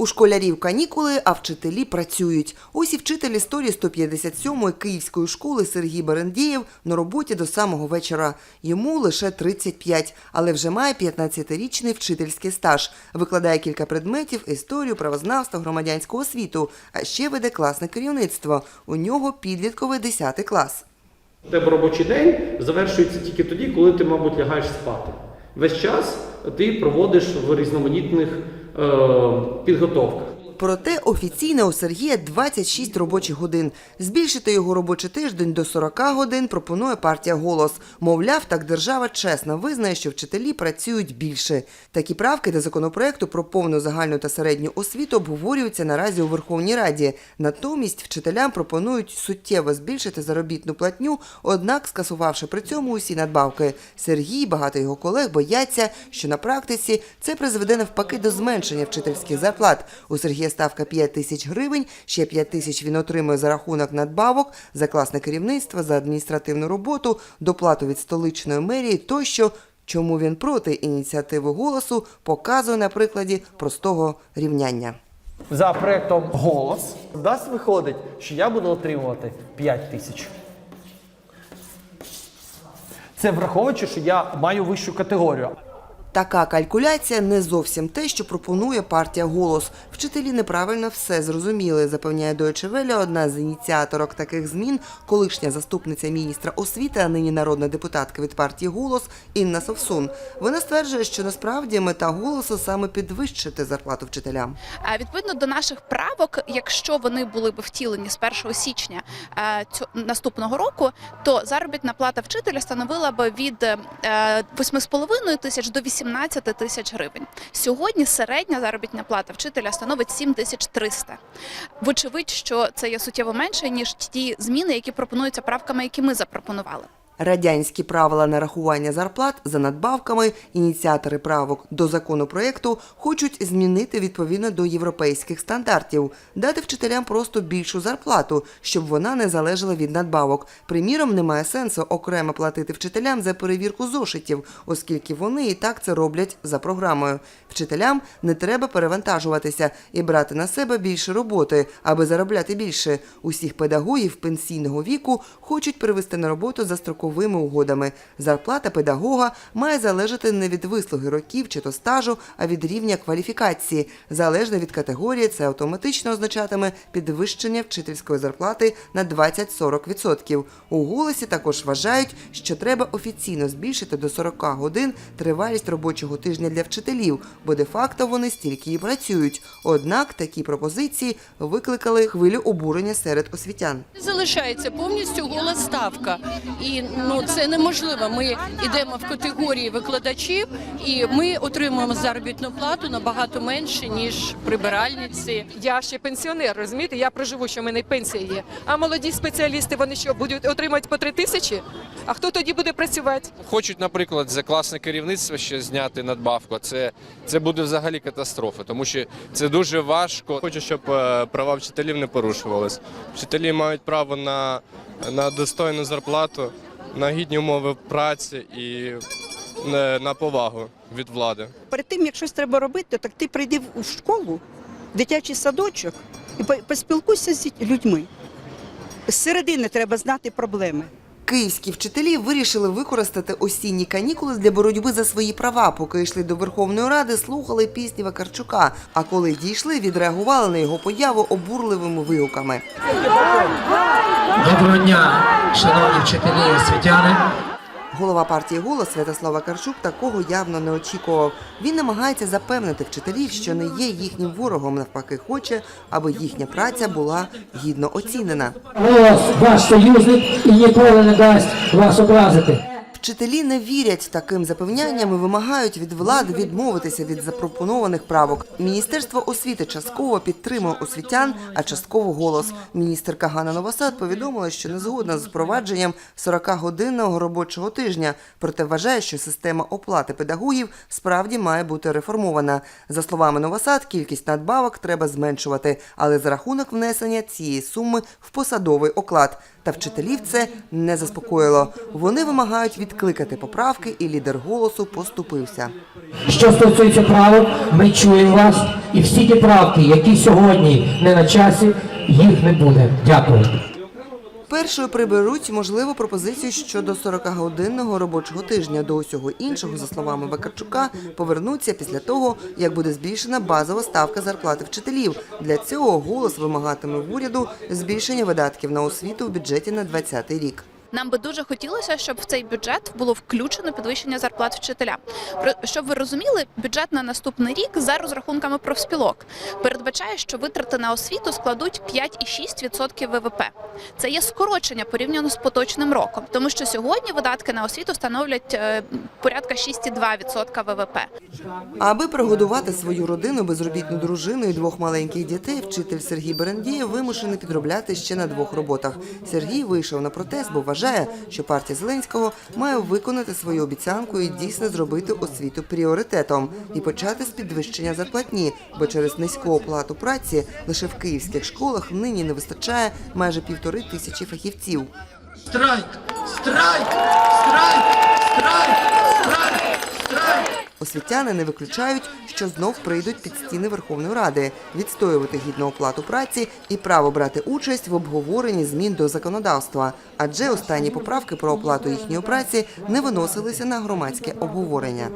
У школярів канікули, а вчителі працюють. Ось і вчитель історії 157-ї Київської школи Сергій Берендієв на роботі до самого вечора. Йому лише 35, але вже має 15-річний вчительський стаж. Викладає кілька предметів – історію, правознавство, громадянську освіту. А ще веде класне керівництво. У нього підлітковий 10 клас. Тебе робочий день завершується тільки тоді, коли ти, мабуть, лягаєш спати. Весь час ти проводиш в різноманітних е, підготовках. Проте офіційно у Сергія 26 робочих годин. Збільшити його робочий тиждень до 40 годин пропонує партія «Голос». Мовляв, так держава чесно визнає, що вчителі працюють більше. Такі правки до законопроекту про повну загальну та середню освіту обговорюються наразі у Верховній Раді. Натомість вчителям пропонують суттєво збільшити заробітну платню, однак скасувавши при цьому усі надбавки. Сергій, багато його колег бояться, що на практиці це призведе навпаки до зменшення вчительських зарплат. У Сергія ставка 5 тисяч гривень, ще 5 тисяч він отримує за рахунок надбавок, за класне керівництво, за адміністративну роботу, доплату від столичної мерії тощо. Чому він проти ініціативи голосу, показує на прикладі простого рівняння. За проектом голос дасть виходить, що я буду отримувати 5 тисяч. Це враховуючи, що я маю вищу категорію. Така калькуляція не зовсім те, що пропонує партія «Голос». Вчителі неправильно все зрозуміли, запевняє Welle одна з ініціаторок таких змін, колишня заступниця міністра освіти, а нині народна депутатка від партії «Голос» Інна Совсун. Вона стверджує, що насправді мета «Голосу» саме підвищити зарплату вчителям. Е, Відповідно до наших правок, якщо вони були б втілені з 1 січня е, наступного року, то заробітна плата вчителя становила б від е, 8,5 тисяч до 18 тисяч гривень. Сьогодні середня заробітна плата вчителя становить 7 тисяч 300. Вочевидь, що це є суттєво менше ніж ті зміни, які пропонуються правками, які ми запропонували. Радянські правила нарахування зарплат за надбавками ініціатори правок до законопроекту хочуть змінити відповідно до європейських стандартів, дати вчителям просто більшу зарплату, щоб вона не залежала від надбавок. Приміром, немає сенсу окремо платити вчителям за перевірку зошитів, оскільки вони і так це роблять за програмою. Вчителям не треба перевантажуватися і брати на себе більше роботи, аби заробляти більше. Усіх педагогів пенсійного віку хочуть привести на роботу за строковими угодами. Зарплата педагога має залежати не від вислуги років чи то стажу, а від рівня кваліфікації. Залежно від категорії, це автоматично означатиме підвищення вчительської зарплати на 20-40%. У голосі також вважають, що треба офіційно збільшити до 40 годин тривалість робочого тижня для вчителів, бо де-факто вони стільки і працюють. Однак такі пропозиції викликали хвилю обурення серед освітян. Залишається повністю гола ставка, і ну це неможливо. Ми йдемо в категорії викладачів, і ми отримуємо заробітну плату набагато менше ніж прибиральниці. Я ще пенсіонер, розумієте? Я проживу, що в мене пенсія є. А молоді спеціалісти вони що будуть отримати по три тисячі? А хто тоді буде працювати? Хочуть, наприклад, за класне керівництво ще зняти надбавку. Це, це буде взагалі катастрофа, тому що це дуже важко. Хочу, щоб е, права вчителів не порушувались. Вчителі мають право на, на достойну зарплату, на гідні умови праці і е, на повагу від влади. перед тим, як щось треба робити, так ти прийди в школу, в дитячий садочок і по- поспілкуйся з людьми. З середини треба знати проблеми. Київські вчителі вирішили використати осінні канікули для боротьби за свої права. Поки йшли до Верховної Ради, слухали пісні Вакарчука. А коли дійшли, відреагували на його появу обурливими вигуками. Доброго дня, шановні вчителі і освітяни. Голова партії «Голос» Святослава Карчук такого явно не очікував. Він намагається запевнити вчителів, що не є їхнім ворогом. Навпаки, хоче, аби їхня праця була гідно оцінена. Голос ваш союзник і ніколи не дасть вас образити. Вчителі не вірять таким запевнянням і вимагають від влади відмовитися від запропонованих правок. Міністерство освіти частково підтримує освітян, а частково голос. Міністерка Ганна Новосад повідомила, що не згодна з впровадженням 40-годинного робочого тижня, проте вважає, що система оплати педагогів справді має бути реформована. За словами Новосад, кількість надбавок треба зменшувати, але за рахунок внесення цієї суми в посадовий оклад. Та вчителів це не заспокоїло. Вони вимагають відкликати поправки, і лідер голосу поступився. Що стосується правок, ми чуємо вас і всі ті правки, які сьогодні не на часі, їх не буде. Дякую. Першою приберуть можливу пропозицію щодо 40-годинного робочого тижня. До усього іншого, за словами Вакарчука, повернуться після того, як буде збільшена базова ставка зарплати вчителів. Для цього голос вимагатиме в уряду збільшення видатків на освіту в бюджеті на 2020 рік. Нам би дуже хотілося, щоб в цей бюджет було включено підвищення зарплат вчителя. Щоб ви розуміли, бюджет на наступний рік за розрахунками профспілок передбачає, що витрати на освіту складуть 5,6% ВВП. Це є скорочення порівняно з поточним роком, тому що сьогодні видатки на освіту становлять е, порядка 6,2% ВВП. Аби прогодувати свою родину, безробітну дружину і двох маленьких дітей, вчитель Сергій Берендієв вимушений підробляти ще на двох роботах. Сергій вийшов на протест, бо вважає, що партія Зеленського має виконати свою обіцянку і дійсно зробити освіту пріоритетом і почати з підвищення зарплатні, бо через низьку оплату праці лише в київських школах нині не вистачає майже півтори тисячі фахівців. Страйк! Страйк! Страйк! Страйк! Страйк! Освітяни не виключають, що знов прийдуть під стіни Верховної Ради, відстоювати гідну оплату праці і право брати участь в обговоренні змін до законодавства. Адже останні поправки про оплату їхньої праці не виносилися на громадське обговорення.